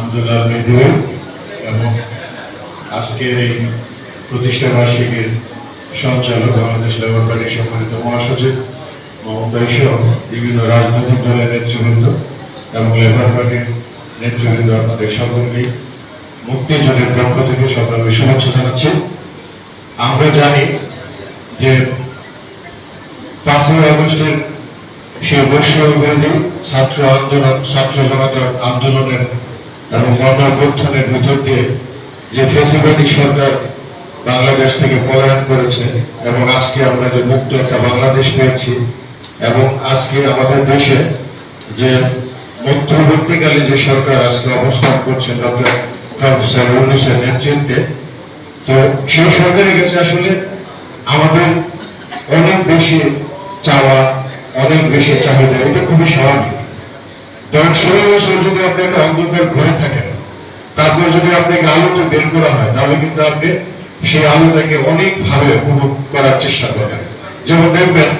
আব্দুল্লাহ মেদুল এবং আজকের এই প্রতিষ্ঠা বার্ষিকীর সঞ্চালক বাংলাদেশ লেবার পার্টির সম্মানিত মহাসচিব মমতা সহ বিভিন্ন রাজনৈতিক দলের নেতৃবৃন্দ এবং লেবার পার্টির নেতৃবৃন্দ আপনাদের সকলকে মুক্তিযুদ্ধের পক্ষ থেকে সকলকে শুভেচ্ছা জানাচ্ছি। আমরা জানি যে পাঁচই আগস্টের বৈষম্য বিরোধী ছাত্র আন্দোলন, ছাত্র জনতার আন্দোলনের এবং গণঅভ্যুত্থানের ভিতর দিয়ে যে ফেসিবাদী সরকার বাংলাদেশ থেকে পলায়ন করেছে এবং আজকে আমরা যে মুক্ত একটা বাংলাদেশ পেয়েছি এবং আজকে আমাদের দেশে যে মধ্যবর্তীকালে যে সরকার আজকে অবস্থান করছেন ডক্টর নেতৃত্বে, তো সেই সরকারের কাছে আসলে আমাদের অনেক বেশি চাওয়া, অনেক বেশি চাহিদা, এটা খুবই স্বাভাবিক। ধরেন ষোলো বছর যদি আপনি একটা অন্ধকার ঘরে থাকেন, তারপর যদি আপনাকে আলোতে বের করা হয়, তাহলে কিন্তু আপনি সেই আলোটাকে অনেক ভাবে উপভোগ করার চেষ্টা করবেন। যেমন দেখবেন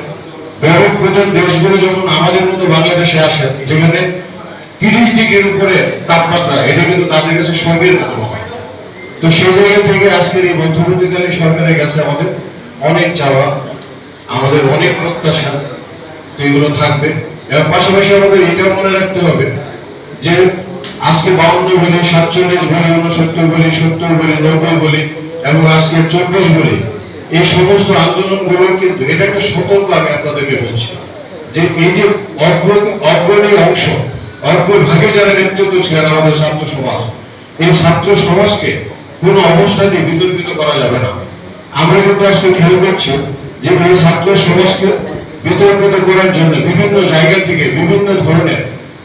ব্যাপক প্রধান দেশগুলো যখন আমাদের মতো বাংলাদেশে আসে, যেখানে তিরিশ ডিগ্রির উপরে তাপমাত্রা, এটা কিন্তু তাদের কাছে স্বর্গের মতো হয়। তো সেই জায়গা থেকে আজকের এই মধ্যবর্তীকালীন সরকারের কাছে আমাদের অনেক চাওয়া, আমাদের অনেক প্রত্যাশা এগুলো থাকবে। পাশাপাশি আমাদের এটাও মনে রাখতে হবে যে আজকে বাউন্ন বলি, সাতচল্লিশ বলি উনসত্তর বলি, সত্তর বলি, নব্বই বলি এবং আজকে চব্বিশ বলি, এই সমস্ত আন্দোলনগুলো কিন্তু এটা একটা সতর্ক আমি আপনাদেরকে বলছি যে এই যে অগ্রণী অংশ অগ্রভাগে যারা নেতৃত্ব ছিলেন আমাদের ছাত্র সমাজ, এই ছাত্র সমাজকে কোনো অবস্থাতে বিতর্কিত করা যাবে না। আমরা কিন্তু আজকে খেয়াল করছি যে এই ছাত্র সমাজকে বিতর্কিত করার জন্য বিভিন্ন জায়গা থেকে বিভিন্ন ধরনের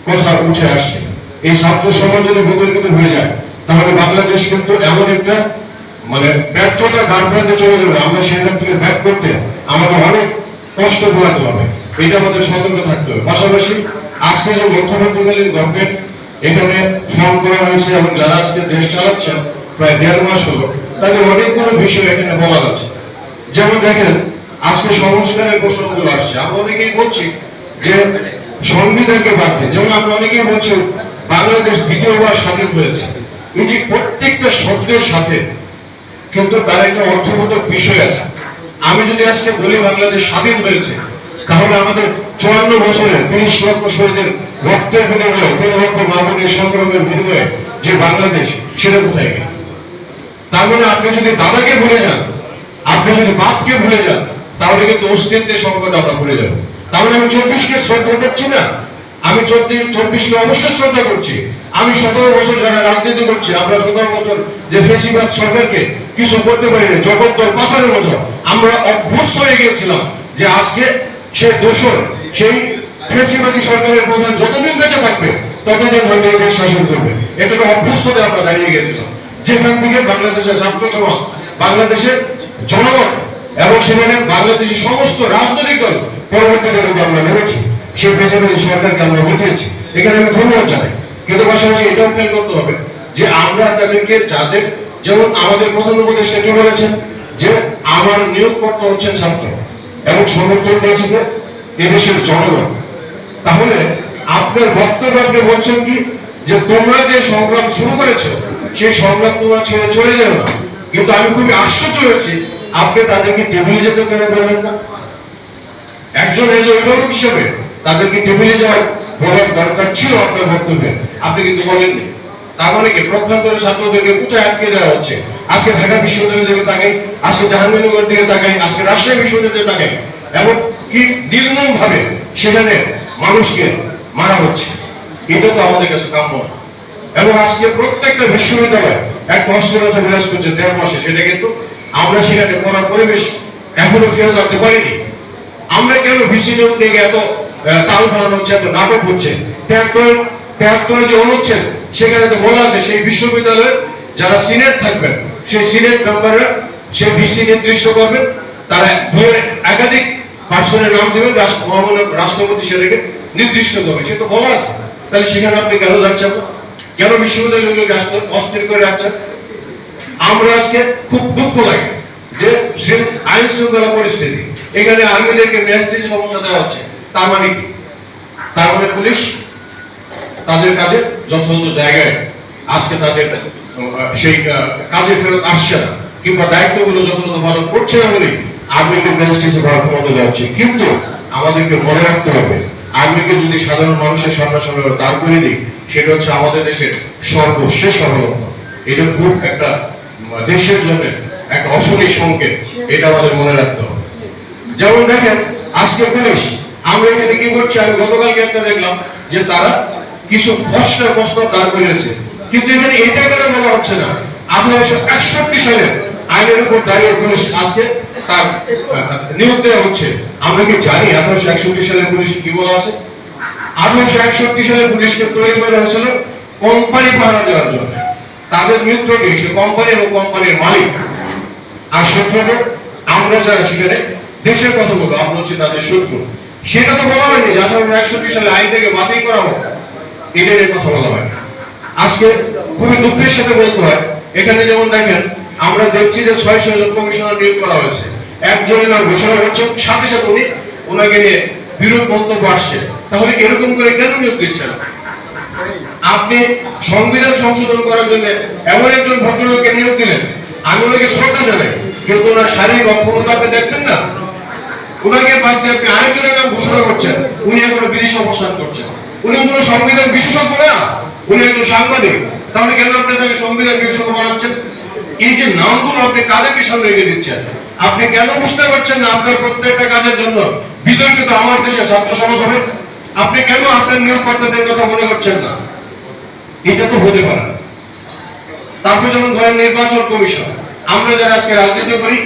কথা উঠে আসছে এই ছাত্র সমাজ যদি বিতর্কিত হয়ে যায়, তাহলে বাংলাদেশ কিন্তু এমন একটা মানে ব্যর্থতা গার্ডব্যান্ডে চলে যাবে। আমরা সেখান থেকে ব্যাক করতে আমাদের অনেক কষ্ট পোহাতে হবে। এটা আমাদের সতর্ক থাকতে হবে। পাশাপাশি আজকে যে মধ্যবর্তীকালীন গভর্নমেন্ট এখানে ফর্ম করা হয়েছে এবং যারা আজকে দেশ চালাচ্ছেন, প্রায় দেড় মাস হলো, তাদের অনেকগুলো বিষয় এখানে বলা আছে। যেমন দেখেন আজকে সংস্কারের প্রশ্নগুলো আসছে। আমরা অনেকেই বলছি যে সংবিধানকে বাদ যেমন আমরা অনেকেই বলছি বাংলাদেশ দ্বিতীয়বার স্বাধীন হয়েছে। এই যে প্রত্যেকটা শব্দের সাথে কিন্তু তার একটা অর্থবোধক বিষয় আছে। আমি যদি আজকে বলি বাংলাদেশ স্বাধীন হয়েছে, তাহলে আমাদের চুয়ান্ন বছরে তিরিশ লক্ষ শহীদের রক্তের বিনিময়ে, তিন লক্ষ মামুনের সংগ্রামের বিনিময়ে যে বাংলাদেশ, সেটা কোথায় গেল? তার মানে আপনি যদি দাদাকে ভুলে যান, আপনি যদি বাপকে ভুলে যান তাহলে কিন্তু অস্তিত্বের সংকট আমরা ভুলে যাব। তাহলে আমি চব্বিশকে শ্রদ্ধা করছি না? আমি চব্বিশ, চব্বিশকে অবশ্যই শ্রদ্ধা করছি। আমি সতেরো বছর যারা রাজনীতি করছি, আমরা সতেরো বছর যে ফেসিবাদ সরকারকে কিছু করতে পারিনি জগত্তর পাথরের মতো আমরা অভ্যস্ত হয়ে গিয়েছিলাম যে আজকে সে দোষর, সেই ফেসিবাদী সরকারের প্রধান যতদিন বেঁচে থাকবে, ততদিন হয়তো এই দেশ শাসন করবে। এটাকে অভ্যস্ততে আমরা দাঁড়িয়ে গেছিলাম যেখান থেকে বাংলাদেশের ছাত্র সমাজ বাংলাদেশের জনগণ এবং সেখানে বাংলাদেশের সমস্ত রাজনৈতিক দল পরবর্তীতে কিন্তু আমরা নেমেছি, সেই ফেসিবাদী সরকারকে আমরা হটিয়েছি, এখানে আমি ধন্যবাদ জানাই। কিন্তু পাশাপাশি এটাও খেয়াল করতে হবে যে আমরা তাদেরকে যাদের, যেমন আমাদের প্রধান উপদেষ্টা কি বলেছেন যে আমার নিয়োগকর্তা হচ্ছেন ছাত্র এবং সমর্থন দিয়েছিল এদেশের জনগণ। তাহলে আপনার বক্তব্য আপনি বলছেন কি? যে তোমরা যে সংগ্রাম শুরু করেছ, সেই সংগ্রাম তোমরা ছেড়ে চলে যাবে না। কিন্তু আমি খুবই আশ্চর্য হয়েছি আপনি তাদেরকে টেবিলে যেতে কেন বলেন না। একজন যে অভিভাবক হিসেবে তাদেরকে টেবিলে যাওয়ার বলার দরকার ছিল আপনার বক্তব্যে। আপনি কিন্তু বলেননি। তার মানে কি? ছাত্রদেরকে কোথায় আটকে দেওয়া হচ্ছে? আজকে ঢাকা বিশ্ববিদ্যালয়ের দিকে তাকাই, আজকে জাহাঙ্গীরনগর দিকে তাকাই, আজকে রাজশাহী তাকাই। এবং কি নির্মম ভাবে সেখানে মানুষকে মারা হচ্ছে। এটা তো আমাদের কাছে কাম্য। এবং আজকে প্রত্যেকটা বিশ্ববিদ্যালয়ে এক অস্থিরতা বিরাজ করছে, দেড় মাসে। সেটা কিন্তু আমরা সেখানে পড়ার পরিবেশ এখনও ফেরত আনতে পারিনি। আমরা কেন ভিসি নিয়োগ নিয়ে এত তাল বানানো হচ্ছে, এত নাটক হচ্ছে? তেহাত্তর, তেহাত্তরে যে অনুচ্ছেদ সেখানে তো বলা আছে, সেই বিশ্ববিদ্যালয়ে যারা সিনেট থাকবেন, সেই সিনেট মেম্বাররা সেই ভিসি নির্দিষ্ট করবেন। তারা দুয়ে একাধিক পার্সনের নাম দেবেন রাষ্ট্রপতি সেটাকে নির্দিষ্ট করবে সে তো বলা আছে। তাহলে সেখানে আপনি কেন যাচ্ছেন কেন বিশ্ববিদ্যালয়গুলোকে অস্থির করে রাখছেন? আমরা আজকে খুব দুঃখ লাগে যে আইন শৃঙ্খলা পরিস্থিতি। এখানে আর্মিদেরকে ন্যাস্টিজ অবস্থা দেওয়া হচ্ছে, তার মানে কি? তার মানে পুলিশ তাদের কাজে যথাযথ জায়গায় আজকে তাদের সেই কাজে ফেরত আসছে না। কিংবা দায়িত্বগুলো যথাযথ পালন করছে না বলে আর্মিকে প্রেসিডেন্সি ভার ক্ষমতা যাচ্ছে কিন্তু আমাদেরকে মনে রাখতে হবে, আর্মিকে যদি সাধারণ মানুষের সামনাসামনি দাঁড় করে দিই, সেটা হচ্ছে আমাদের দেশের সর্বশেষ সফলতা এটা খুব একটা দেশের জন্য একটা অশনি সংকেত, এটা আমাদের মনে রাখতে হবে। যেমন দেখেন, আজকে পুলিশ, আমরা এখানে কি করছি? আমি গতকালকে একটা দেখলাম যে তারা কিছু প্রশ্নের প্রশ্ন দাঁড় করিয়েছে। কিন্তু এখানে এটা কেন বলা হচ্ছে না? আঠারোশো একষট্টি সালে আইনের উপর দাঁড়িয়ে পুলিশ আজকে তার নিয়োগ দেওয়া হচ্ছে। আমরা কি জানি আঠারোশো একষট্টি সালে পুলিশ কি বলা আছে? আঠারোশো একষট্টি সালে পুলিশকে তৈরি করা হয়েছিল কোম্পানি পাহারা দেওয়ার জন্য। তাদের মিত্রকে সে কোম্পানি এবং কোম্পানির মালিক। আর শত্রুকে আমরা যারা সেখানে দেশের কথা বলব, আমরা হচ্ছে তাদের শত্রু। সেটা তো বলা হয়নি আঠারোশো একষট্টি সালে আইনটাকে বাতিল করা হোক। এটার কথা বলা হয় আজকে খুবই দুঃখের সাথে বলতে হয়, এখানে যেমন দেখেন, আমরা দেখছি যে ছয় জন কমিশনার নিয়োগ করা হয়েছে। একজনের নাম ঘোষণা হচ্ছে সাথে সাথে উনি ওনাকে নিয়ে বিরোধ মন্তব্য আসছে। তাহলে এরকম করে কেন নিয়োগ দিচ্ছেন? আপনি সংবিধান সংশোধন করার জন্য এমন একজন ভদ্রলোককে নিয়োগ দিলেন। আমি ওনাকে শ্রদ্ধা জানাই। কিন্তু ওনার শারীরিক অক্ষমতা আপনি দেখছেন না? ওনাকে বাদ দিয়ে আপনি আরেকজনের নাম ঘোষণা করছেন। উনি এখনও বিদেশে অবস্থান করছেন। উনি কোনো সংবিধান বিশেষজ্ঞ না। উনি একজন সাংবাদিক। তাহলে কেন আপনি তাকে সংবিধান বিশেষজ্ঞ বানাচ্ছেন? এই যে নামগুলো আপনি কাদেরকে সামনে রেখে দিচ্ছেন? আপনি কেন বুঝতে পারছেন না আপনার প্রত্যেকটা কাজের জন্য? বিতর্কিত আমার দেশে ছাত্র সমাজ হবে। আপনি কেন আপনার নিয়োগকর্তাদের কথা মনে করছেন না এটা তো হতে পারে। তারপর যেমন ধরেন নির্বাচন কমিশন, আমরা যারা আজকে রাজনীতি করি